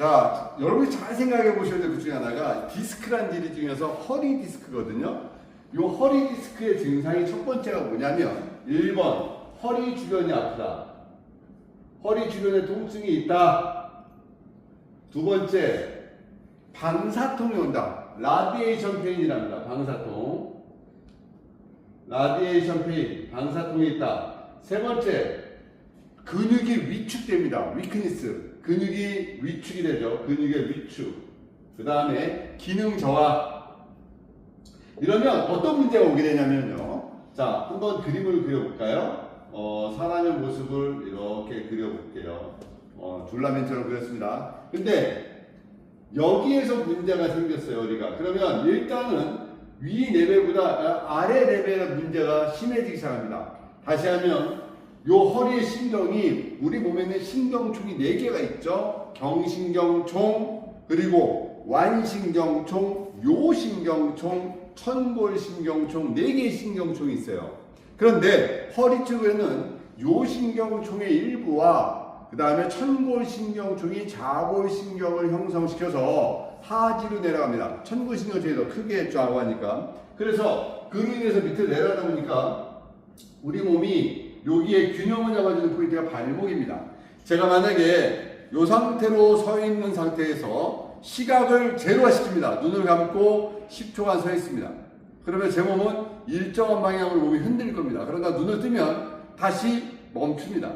자, 여러분이 잘 생각해 보셔야 될것 중에 하나가 디스크란 질이 중에서 허리 디스크거든요. 이 허리 디스크의 증상이 첫 번째가 뭐냐면 1번 허리 주변이 아프다. 허리 주변에 통증이 있다. 두 번째 방사통이 온다. 라디에이션 페인이랍니다. 방사통. 라디에이션 페인, 방사통이 있다. 세 번째 근육이 위축됩니다. 위크니스. 근육이 위축이 되죠. 근육의 위축. 그 다음에 기능 저하. 이러면 어떤 문제가 오게 되냐면요. 자, 한번 그림을 그려볼까요? 어, 사람의 모습을 이렇게 그려볼게요. 어, 줄라맨처럼 그렸습니다. 근데 여기에서 문제가 생겼어요, 우리가. 그러면 일단은 위 레벨보다 아래 레벨의 문제가 심해지기 시작합니다. 다시 하면 요 허리의 신경이 우리 몸에 있는 신경총이 4개가 있죠. 경신경총, 그리고 완신경총, 요신경총, 천골신경총 4개의 신경총이 있어요. 그런데 허리 쪽에는 요신경총의 일부와 그 다음에 천골신경총이 좌골신경을 형성시켜서 하지로 내려갑니다. 천골신경총이 더 크게 좌우하니까. 그래서 그로 인해서 밑으로 내려가다 보니까 우리 몸이 여기에 균형을 잡아주는 포인트가 발목입니다. 제가 만약에 이 상태로 서 있는 상태에서 시각을 제로화시킵니다. 눈을 감고 10초간 서 있습니다. 그러면 제 몸은 일정한 방향으로 몸이 흔들릴 겁니다. 그러다 눈을 뜨면 다시 멈춥니다.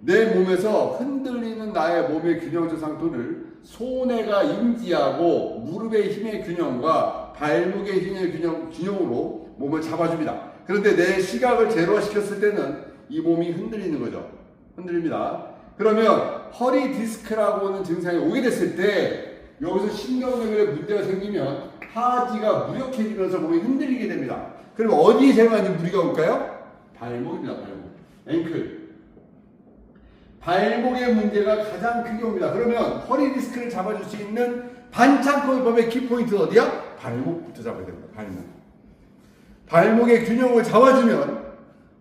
내 몸에서 흔들리는 나의 몸의 균형적 상태를 손해가 인지하고 무릎의 힘의 균형과 발목의 힘의 균형, 균형으로 몸을 잡아줍니다. 그런데 내 시각을 제로화시켰을 때는 이 몸이 흔들리는 거죠. 흔들립니다. 그러면 허리 디스크라고 하는 증상이 오게 됐을 때 여기서 신경레벨에 문제가 생기면 하지가 무력해지면서 몸이 흔들리게 됩니다. 그럼 어디에 제일 많이 무리가 올까요? 발목입니다. 발목. 앵클. 발목의 문제가 가장 크게 옵니다. 그러면 허리 디스크를 잡아줄 수 있는 반창고법의 키포인트 어디야? 발목부터 잡아야 됩니다. 발목. 발목의 균형을 잡아주면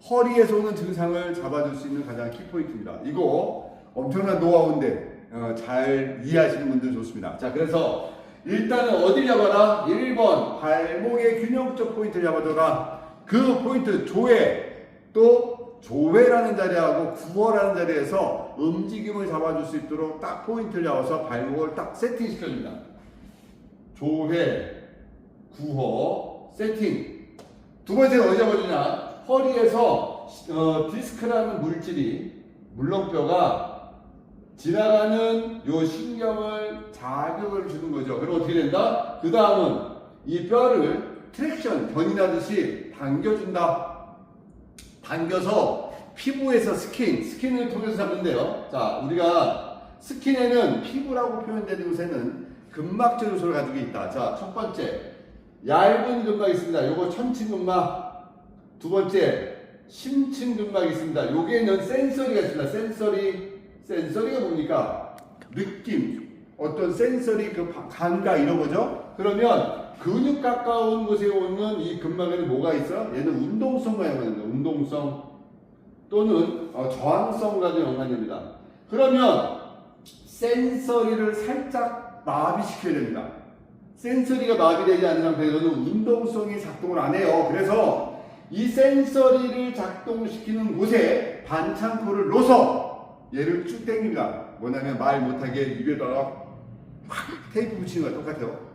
허리에서 오는 증상을 잡아줄 수 있는 가장 키포인트입니다. 이거 엄청난 노하우인데 어, 잘 이해하시는 분들 좋습니다. 자, 그래서 일단은 어디 잡아라? 1번 발목의 균형적 포인트를 잡아줘라. 그 포인트 조회 또 조회라는 자리하고 구어라는 자리에서 움직임을 잡아줄 수 있도록 딱 포인트를 잡아서 발목을 딱 세팅시켜줍니다. 조회, 구어, 세팅. 두 번째는 어디 잡아주냐? 허리에서 어, 디스크라는 물질이 물렁뼈가 지나가는 요 신경을 자극을 주는 거죠. 그럼 어떻게 된다? 그 다음은 이 뼈를 트랙션, 견인하듯이 당겨준다. 당겨서 피부에서 스킨, 스킨을 통해서 잡는데요. 자, 우리가 스킨에는 피부라고 표현되는 곳에는 근막질 요소를 가지고 있다. 자, 첫 번째. 얇은 근막이 있습니다. 요거 천층근막. 두 번째, 심층근막이 있습니다. 여기에는 센서리가 있습니다. 센서리, 센서리가 뭡니까? 느낌, 어떤 센서리 그 바- 감각 이런 거죠. 그러면 근육 가까운 곳에 오는 이 근막에는 뭐가 있어? 얘는 운동성과 연관됩니다. 운동성 또는 어, 저항성과도 연관됩니다. 그러면 센서리를 살짝 마비시켜야 됩니다. 센서리가 마비되지 않는 상태에서는 운동성이 작동을 안 해요. 그래서 이 센서리를 작동시키는 곳에 반창고를 넣어서 얘를 쭉 당깁니다. 뭐냐면 말 못하게 입에다가 확 테이프 붙이는 거랑 똑같아요.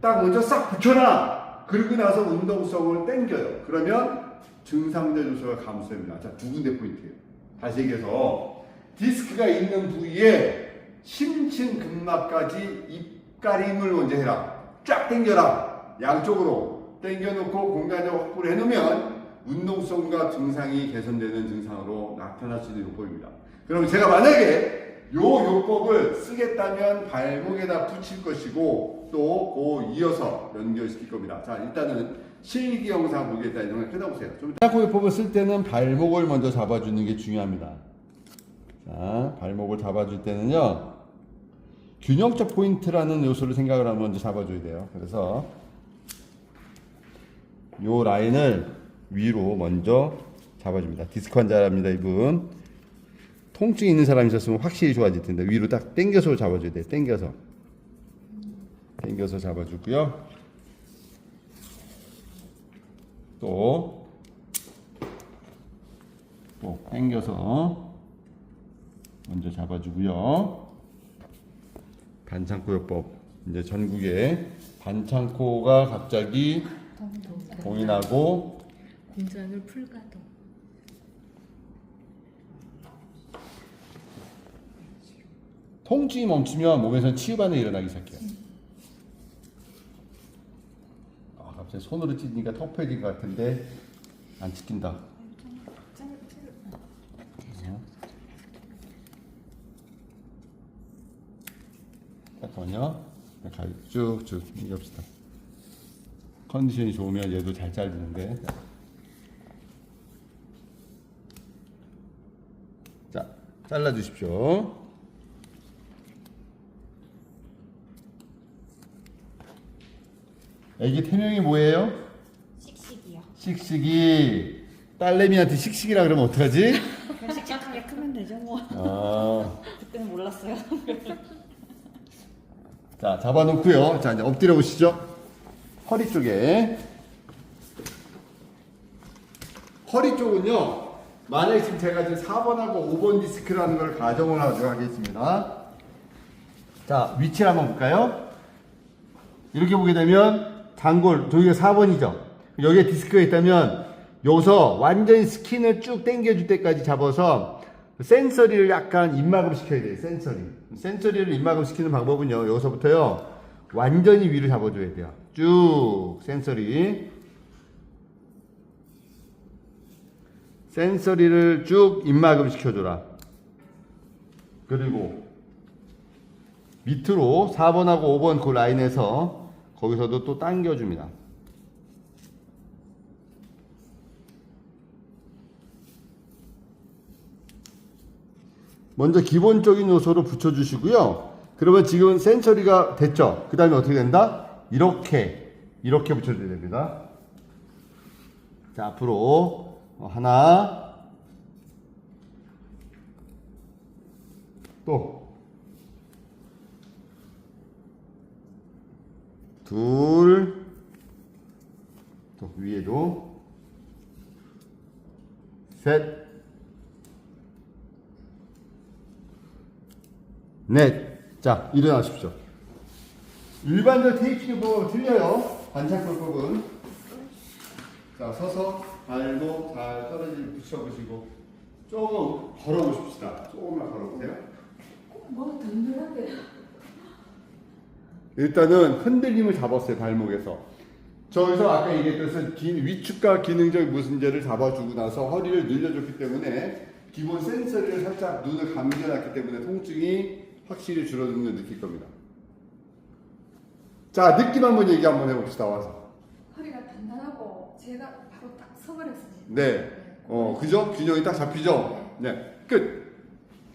딱 먼저 싹 붙여놔. 그리고 나서 운동성을 당겨요. 그러면 증상자 요소가 감소됩니다. 자, 두 군데 포인트예요. 다시 얘기해서 디스크가 있는 부위에 심층 근막까지 입가림을 먼저 해라. 쫙 당겨라. 양쪽으로 당겨놓고 공간을 확보를 해놓으면 운동성과 증상이 개선되는 증상으로 나타날 수 있는 요법입니다. 그럼 제가 만약에 요 요법을 쓰겠다면 발목에다 붙일 것이고 또그 이어서 연결시킬 겁니다. 자 일단은 실기 영상 보겠다 이런 걸 끊어보세요. 좀 이따 요법을 쓸 때는 발목을 먼저 잡아주는 게 중요합니다. 자 발목을 잡아줄 때는요 균형적 포인트라는 요소를 생각을 하면 먼저 잡아줘야 돼요. 그래서 요 라인을 위로 먼저 잡아줍니다. 디스크 환자랍니다, 이분. 통증이 있는 사람이 있었으면 확실히 좋아질 텐데 위로 딱 당겨서 잡아줘야 돼. 당겨서. 당겨서 잡아주고요. 또, 또 당겨서 먼저 잡아주고요. 반창고요법 이제 전국에 반창고가 갑자기 공인하고 공장을 풀가동. 통증이 멈추면 몸에서 치유 반응이 일어나기 시작해요. 아, 갑자기 손으로 찢으니까 터프해진 것 같은데 안 찢긴다. 잠깐만요. 쭉쭉 당겨봅시다. 컨디션이 좋으면 얘도 잘 잘리는데. 자, 잘라주십시오. 애기 태명이 뭐예요? 씩씩이요. 씩씩이. 딸내미한테 씩씩이라 그러면 어떡하지? 그냥 씩씩하게 크면 되죠 뭐. 아. 그때는 몰랐어요. 자, 잡아놓고요. 자, 이제 엎드려 보시죠. 허리 쪽에. 허리 쪽은요. 만약에 지금 제가 지금 4번하고 5번 디스크라는 걸 가정을 하겠습니다. 자, 위치를 한번 볼까요? 이렇게 보게 되면 단골, 저기가 4번이죠. 여기에 디스크가 있다면 여기서 완전히 스킨을 쭉 당겨줄 때까지 잡아서 센서리를 약간 입막음 시켜야 돼요. 센서리. 센서리를 입막음 시키는 방법은요. 여기서부터요. 완전히 위로 잡아줘야 돼요. 쭉 센서리. 센서리를 쭉 입막음 시켜줘라. 그리고 밑으로 4번하고 5번 그 라인에서 거기서도 또 당겨줍니다. 먼저 기본적인 요소를 붙여주시고요. 그러면 지금 센처리가 됐죠? 그 다음에 어떻게 된다? 이렇게, 이렇게 붙여줘야 됩니다. 자, 앞으로 어, 하나, 또, 둘, 또 위에도, 셋, 넷. 자, 일어나십시오. 일반적 테이핑 법은 틀려요. 반창골법은. 자, 서서 발도 잘 떨어지게 붙여보시고 조금 걸어보십시다. 조금만 걸어보세요. 뭐 든든한데요. 일단은 흔들림을 잡았어요 발목에서 저기서 아까 얘기했듯이 기- 위축과 기능적 무슨제를 잡아주고 나서 허리를 늘려줬기 때문에 기본 센서리를 살짝 눈을 감겨놨기 때문에 통증이 확실히 줄어드는 걸 느낄 겁니다 자 느낌 한번 얘기 한번 해봅시다 와서 허리가 단단하고 제가 바로 딱 서버렸습니다. 네 어, 그죠? 균형이 딱 잡히죠? 네 끝